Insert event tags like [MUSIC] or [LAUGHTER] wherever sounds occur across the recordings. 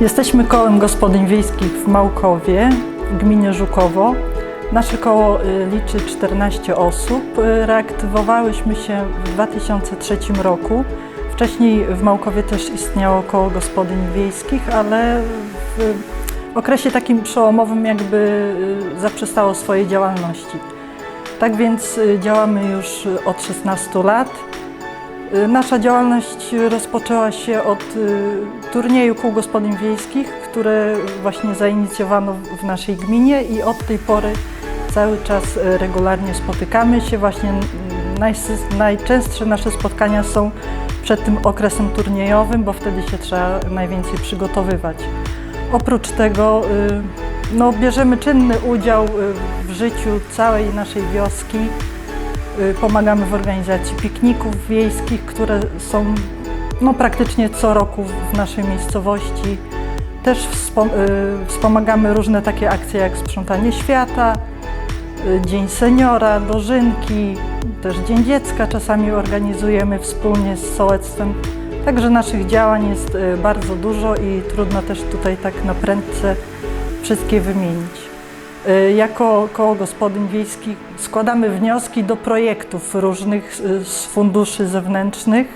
Jesteśmy kołem gospodyń wiejskich w Małkowie, gminie Żukowo. Nasze koło y, liczy 14 osób. Y, Reaktywowałyśmy się w 2003 roku. Wcześniej w Małkowie też istniało koło gospodyń wiejskich, ale w okresie takim przełomowym jakby y, zaprzestało swojej działalności. Tak więc działamy już od 16 lat. Y, Nasza działalność rozpoczęła się od y, turnieju kół gospodyń wiejskich, które właśnie zainicjowano w naszej gminie i od tej pory cały czas y, regularnie spotykamy się. Właśnie najczęstsze nasze spotkania są przed tym okresem turniejowym, bo wtedy się trzeba najwięcej przygotowywać. Oprócz tego no, bierzemy czynny udział w życiu całej naszej wioski. Y, Pomagamy w organizacji pikników wiejskich, które są no, praktycznie co roku w naszej miejscowości. Też y, wspomagamy różne takie akcje jak sprzątanie świata, y, Dzień Seniora, dożynki, też Dzień Dziecka czasami organizujemy wspólnie z sołectwem. Także naszych działań jest bardzo dużo i trudno też tutaj tak na prędce wszystkie wymienić. Y, Jako koło gospodyń wiejskich składamy wnioski do projektów różnych y, z funduszy zewnętrznych.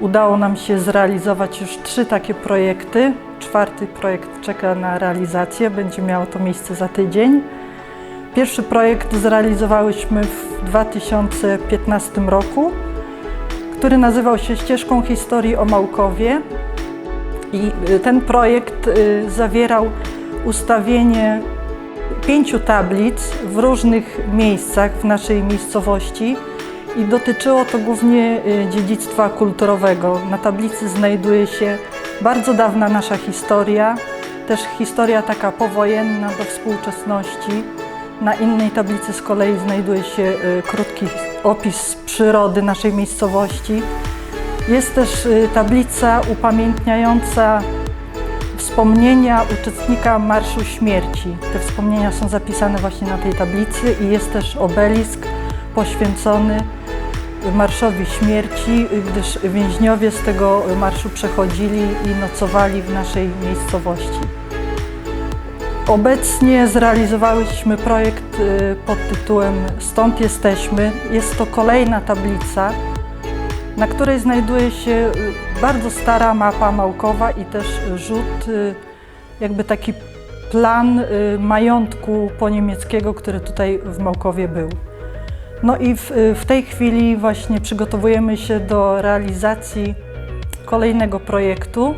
Udało nam się zrealizować już trzy takie projekty. Czwarty projekt czeka na realizację, będzie miało to miejsce za tydzień. Pierwszy projekt zrealizowałyśmy w 2015 roku, który nazywał się Ścieżką Historii o Małkowie. I y, ten projekt zawierał ustawienie pięciu tablic w różnych miejscach w naszej miejscowości i dotyczyło to głównie y, dziedzictwa kulturowego. Na tablicy znajduje się bardzo dawna nasza historia, też historia taka powojenna do współczesności. Na innej tablicy z kolei znajduje się y, krótki opis przyrody naszej miejscowości. Jest też y, tablica upamiętniająca wspomnienia uczestnika Marszu Śmierci. Te wspomnienia są zapisane właśnie na tej tablicy i jest też obelisk poświęcony Marszowi Śmierci, gdyż więźniowie z tego marszu przechodzili i nocowali w naszej miejscowości. Obecnie zrealizowałyśmy projekt y, pod tytułem Stąd jesteśmy. Jest to kolejna tablica, na której znajduje się y, bardzo stara mapa Małkowa i też rzut, y, jakby taki plan y, majątku poniemieckiego, który tutaj w Małkowie był. No i w, w tej chwili właśnie przygotowujemy się do realizacji kolejnego projektu.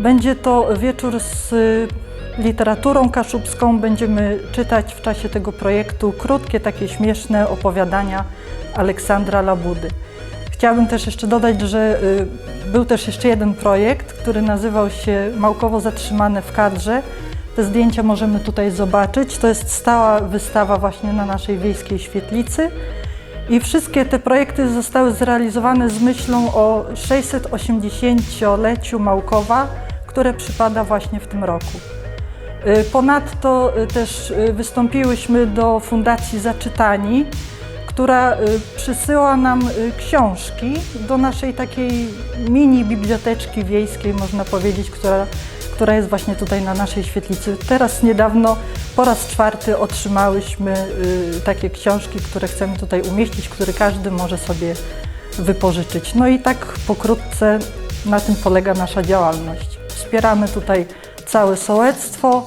Będzie to wieczór z literaturą kaszubską. Będziemy czytać w czasie tego projektu krótkie, takie śmieszne opowiadania Aleksandra Labudy. Chciałabym też jeszcze dodać, że y, był też jeszcze jeden projekt, który nazywał się Małkowo Zatrzymane w kadrze. Te zdjęcia możemy tutaj zobaczyć. To jest stała wystawa właśnie na naszej wiejskiej świetlicy. I wszystkie te projekty zostały zrealizowane z myślą o 680-leciu Małkowa, które przypada właśnie w tym roku. Y, Ponadto y, też wystąpiłyśmy do Fundacji Zaczytani, która y, przysyła nam y, książki do naszej takiej mini biblioteczki wiejskiej, można powiedzieć, która, która jest właśnie tutaj na naszej świetlicy. Teraz niedawno po raz czwarty otrzymałyśmy y, takie książki, które chcemy tutaj umieścić, które każdy może sobie wypożyczyć. No i tak pokrótce na tym polega nasza działalność. Wspieramy tutaj całe sołectwo,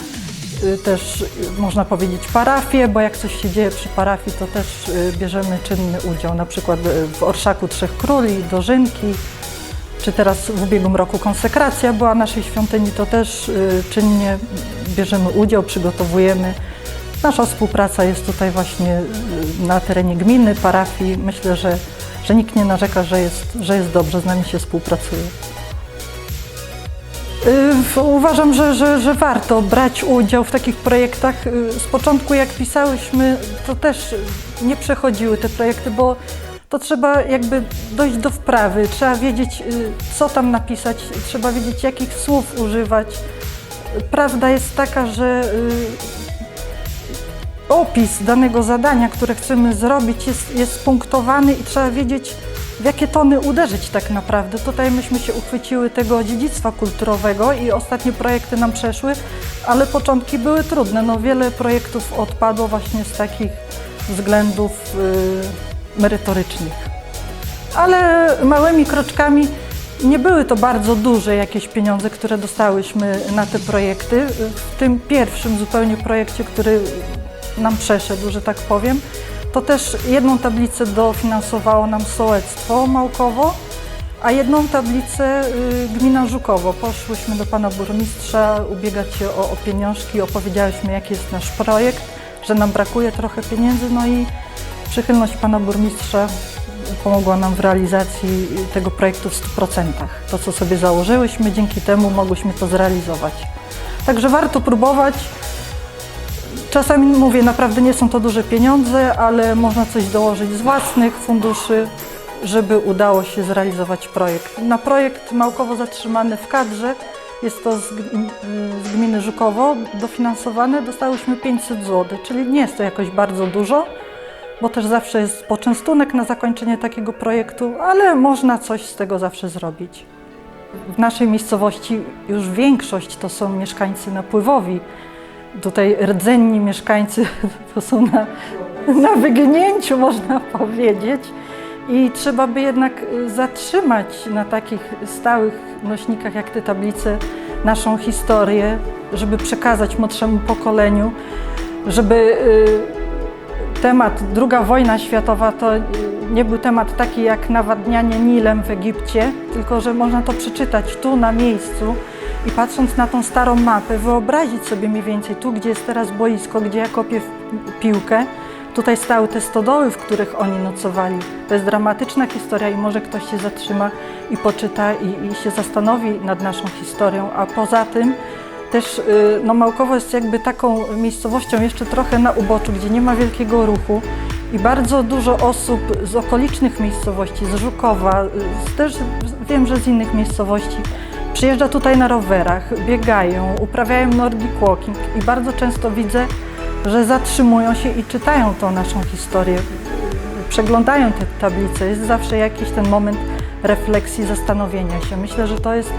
też y, można powiedzieć parafię, bo jak coś się dzieje przy parafii, to też y, bierzemy czynny udział, na przykład y, w Orszaku Trzech Króli, Dożynki, czy teraz w ubiegłym roku konsekracja była naszej świątyni, to też y, czynnie bierzemy udział, przygotowujemy. Nasza współpraca jest tutaj właśnie y, na terenie gminy, parafii. Myślę, że, że nikt nie narzeka, że jest, że jest dobrze, z nami się współpracuje. Y, Uważam, że, że, że warto brać udział w takich projektach. Y, Z początku, jak pisałyśmy, to też nie przechodziły te projekty, bo to trzeba jakby dojść do wprawy. Trzeba wiedzieć, y, co tam napisać, trzeba wiedzieć, jakich słów używać. Prawda jest taka, że opis danego zadania, które chcemy zrobić, jest, jest punktowany i trzeba wiedzieć, w jakie tony uderzyć tak naprawdę. Tutaj myśmy się uchwyciły tego dziedzictwa kulturowego i ostatnie projekty nam przeszły, ale początki były trudne. No, wiele projektów odpadło właśnie z takich względów y, merytorycznych. Ale małymi kroczkami nie były to bardzo duże jakieś pieniądze, które dostałyśmy na te projekty. W tym pierwszym zupełnie projekcie, który nam przeszedł, że tak powiem, to też jedną tablicę dofinansowało nam sołectwo Małkowo, a jedną tablicę y, gmina Żukowo. Poszłyśmy do pana burmistrza ubiegać się o, o pieniążki, opowiedziałyśmy jaki jest nasz projekt, że nam brakuje trochę pieniędzy, no i przychylność pana burmistrza pomogła nam w realizacji tego projektu w 100%. To, co sobie założyłyśmy, dzięki temu mogłyśmy to zrealizować. Także warto próbować. Czasami mówię, naprawdę nie są to duże pieniądze, ale można coś dołożyć z własnych funduszy, żeby udało się zrealizować projekt. Na projekt Małkowo zatrzymany w kadrze, jest to z, gm- z gminy Żukowo, dofinansowane, dostałyśmy 500 zł, czyli nie jest to jakoś bardzo dużo, bo też zawsze jest poczęstunek na zakończenie takiego projektu, ale można coś z tego zawsze zrobić. W naszej miejscowości już większość to są mieszkańcy napływowi. Tutaj rdzenni mieszkańcy [LAUGHS] to są na, na wygnięciu, można powiedzieć. I trzeba by jednak y, zatrzymać na takich stałych nośnikach jak te tablice naszą historię, żeby przekazać młodszemu pokoleniu, żeby y, temat II wojna światowa to y, nie był temat taki jak nawadnianie Nilem w Egipcie, tylko że można to przeczytać tu na miejscu i patrząc na tą starą mapę, wyobrazić sobie mniej więcej tu, gdzie jest teraz boisko, gdzie ja kopię piłkę, tutaj stały te stodoły, w których oni nocowali. To jest dramatyczna historia i może ktoś się zatrzyma i poczyta i, i się zastanowi nad naszą historią, a poza tym też y, no, Małkowo jest jakby taką miejscowością jeszcze trochę na uboczu, gdzie nie ma wielkiego ruchu i bardzo dużo osób z okolicznych miejscowości, z Żukowa, y, z, też wiem, że z innych miejscowości, przyjeżdża tutaj na rowerach, biegają, uprawiają nordic walking i bardzo często widzę, że zatrzymują się i czytają tą naszą historię, przeglądają te tablice. Jest zawsze jakiś ten moment refleksji, zastanowienia się. Myślę, że to jest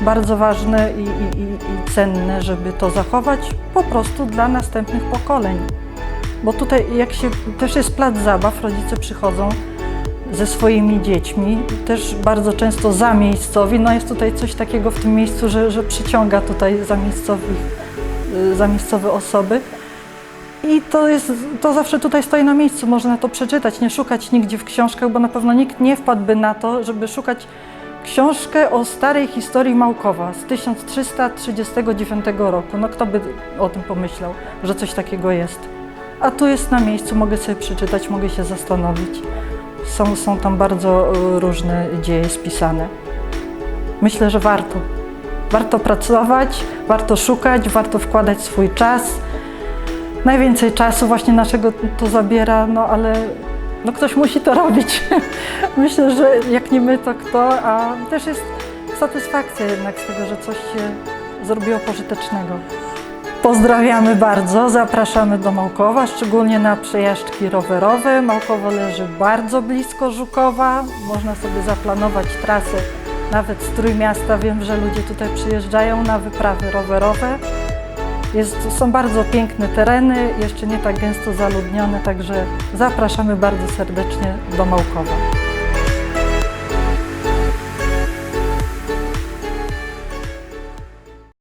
bardzo ważne i, i, i, cenne, żeby to zachować po prostu dla następnych pokoleń. Bo tutaj jak się też jest plac zabaw, rodzice przychodzą ze swoimi dziećmi, też bardzo często zamiejscowi. No jest tutaj coś takiego w tym miejscu, że, że przyciąga tutaj zamiejscowych, y, zamiejscowe osoby. I to, jest, to zawsze tutaj stoi na miejscu, można to przeczytać, nie szukać nigdzie w książkach, bo na pewno nikt nie wpadłby na to, żeby szukać książkę o starej historii Małkowa z 1339 roku. No kto by o tym pomyślał, że coś takiego jest. A tu jest na miejscu, mogę sobie przeczytać, mogę się zastanowić. Są, są tam bardzo y, różne dzieje spisane. Myślę, że warto. Warto pracować, warto szukać, warto wkładać swój czas. Najwięcej czasu właśnie naszego to zabiera, no ale no ktoś musi to robić. [LAUGHS] Myślę, że jak nie my, to kto, a też jest satysfakcja jednak z tego, że coś się zrobiło pożytecznego. Pozdrawiamy bardzo, zapraszamy do Małkowa, szczególnie na przejażdżki rowerowe. Małkowo leży bardzo blisko Żukowa, można sobie zaplanować trasę nawet z Trójmiasta. Wiem, że ludzie tutaj przyjeżdżają na wyprawy rowerowe. Jest, są bardzo piękne tereny, jeszcze nie tak gęsto zaludnione, także zapraszamy bardzo serdecznie do Małkowa.